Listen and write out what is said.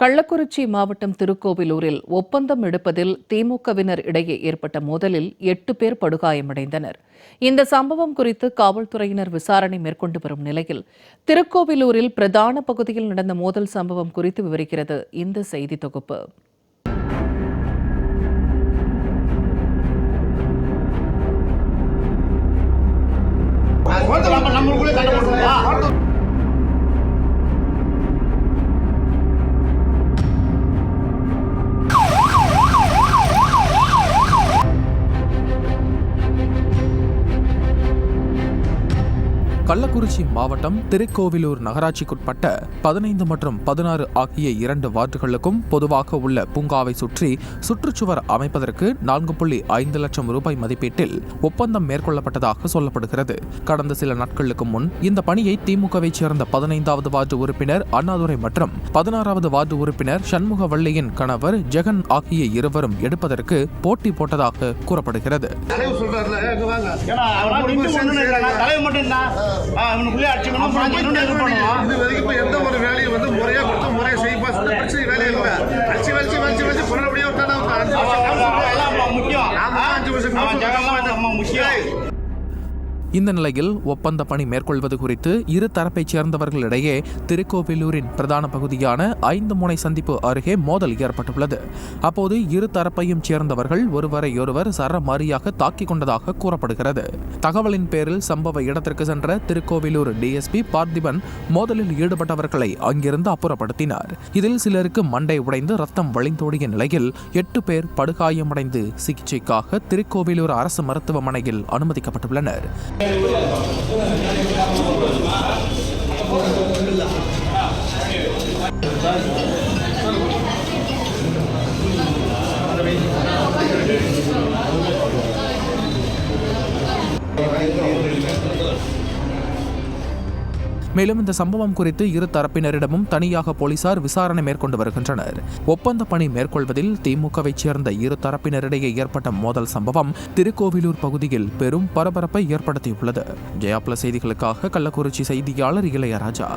கள்ளக்குறிச்சி மாவட்டம் திருக்கோவிலூரில் ஒப்பந்தம் எடுப்பதில் திமுகவினர் இடையே ஏற்பட்ட மோதலில் எட்டு பேர் படுகாயமடைந்தனர். இந்த சம்பவம் குறித்து காவல்துறையினர் விசாரணை மேற்கொண்டு வரும் நிலையில் திருக்கோவிலூரில் பிரதான பகுதியில் நடந்த மோதல் சம்பவம் குறித்து விவரிக்கிறது இந்த செய்தி தொகுப்பு. கள்ளக்குறிச்சி மாவட்டம் திருக்கோவிலூர் நகராட்சிக்குட்பட்ட பதினைந்து மற்றும் பதினாறு ஆகிய இரண்டு வார்டுகளுக்கும் பொதுவாக உள்ள பூங்காவை சுற்றி சுற்றுச்சுவர் அமைப்பதற்கு நான்கு புள்ளி ஐந்து லட்சம் ரூபாய் மதிப்பீட்டில் ஒப்பந்தம் மேற்கொள்ளப்பட்டதாக சொல்லப்படுகிறது. கடந்த சில நாட்களுக்கு முன் இந்த பணியை திமுகவைச் சேர்ந்த பதினைந்தாவது வார்டு உறுப்பினர் அண்ணாதுரை மற்றும் பதினாறாவது வார்டு உறுப்பினர் சண்முகவள்ளியின் கணவர் ஜெகன் ஆகிய இருவரும் எடுப்பதற்கு போட்டி போட்டதாக கூறப்படுகிறது. இவனுக்குள்ளே அடிச்சுக்கணும் இது வரைக்கும் எந்த ஒரு வேலையும் வந்து முறையா கொடுத்து முறையா செய்ப்பா இந்த பிரச்சனை வேலையே இல்ல. அடிச்சு வலிச்சு வலிச்சு வலிச்சு புறப்படியா விட்டா முக்கியம். அஞ்சு வருஷம் முக்கியம். இந்த நிலையில் ஒப்பந்த பணி மேற்கொள்வது குறித்து இரு தரப்பைச் சேர்ந்தவர்களிடையே திருக்கோவிலூரின் பிரதான பகுதியான ஐந்து முனை சந்திப்பு அருகே மோதல் ஏற்பட்டுள்ளது. அப்போது இரு தரப்பையும் சேர்ந்தவர்கள் ஒருவரையொருவர் சரமாரியாக தாக்கிக் கொண்டதாக கூறப்படுகிறது. தகவலின் பேரில் சம்பவ இடத்திற்கு சென்ற திருக்கோவிலூர் டிஎஸ்பி பார்த்திபன் மோதலில் ஈடுபட்டவர்களை அங்கிருந்து அப்புறப்படுத்தினார். இதில் சிலருக்கு மண்டை உடைந்து ரத்தம் வழிந்தோடிய நிலையில் எட்டு பேர் படுகாயமடைந்து சிகிச்சைக்காக திருக்கோவிலூர் அரசு மருத்துவமனையில் அனுமதிக்கப்பட்டுள்ளனர். Thank you. மேலும் இந்த சம்பவம் குறித்து இரு தரப்பினரிடமும் தனியாக போலீசார் விசாரணை மேற்கொண்டு வருகின்றனர். ஒப்பந்த பணி மேற்கொள்வதில் திமுகவைச் சேர்ந்த இரு தரப்பினரிடையே ஏற்பட்ட மோதல் சம்பவம் திருக்கோவிலூர் பகுதியில் பெரும் பரபரப்பை ஏற்படுத்தியுள்ளது. ஜெயா பிளஸ் செய்திகளுக்காக கள்ளக்குறிச்சி செய்தியாளர் இளையராஜா.